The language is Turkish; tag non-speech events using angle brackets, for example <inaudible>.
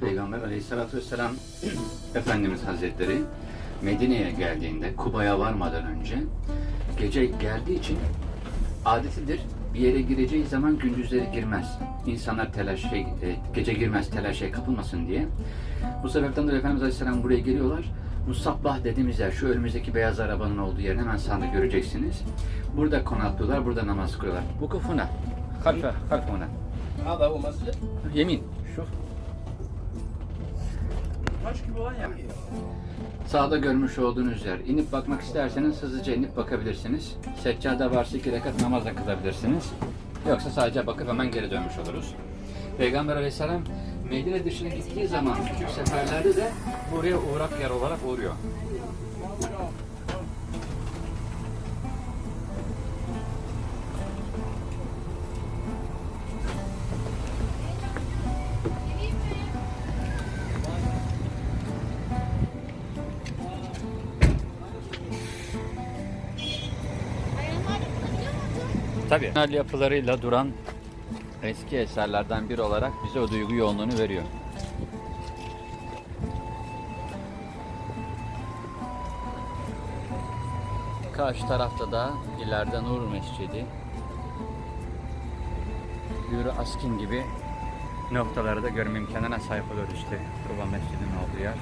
Peygamber aleyhissalatü vesselam <clears throat> Efendimiz Hazretleri Medine'ye geldiğinde Kuba'ya varmadan önce gece geldiği için adetidir bir yere gireceği zaman gündüzleri girmez. İnsanlar telaşa, şey, e, gece girmez telaşa kapılmasın diye. Bu sebepten de Efendimiz Aleyhisselam buraya geliyorlar. Musabbah dediğimiz yer, şu önümüzdeki beyaz arabanın olduğu yerin hemen sağında göreceksiniz. Burada konaklıyorlar, burada namaz kılıyorlar. Bu kufuna. Halfe, halfuna. Hada bu mescid. Yemin. Şuf taş gibi olan yer. Sağda görmüş olduğunuz yer. İnip bakmak isterseniz hızlıca inip bakabilirsiniz. Seccade varsa iki rekat namaz da kılabilirsiniz. Yoksa sadece bakıp hemen geri dönmüş oluruz. Peygamber aleyhisselam Medine dışına gittiği zaman küçük seferlerde de buraya uğrak yer olarak uğruyor. Tabii. Orijinal yapılarıyla duran eski eserlerden biri olarak bize o duygu yoğunluğunu veriyor. Karşı tarafta da ileride Nur Mescidi, Yürü Askin gibi noktaları da görme imkanına sahip oluyoruz işte Kuba Mescidi'nin olduğu yer.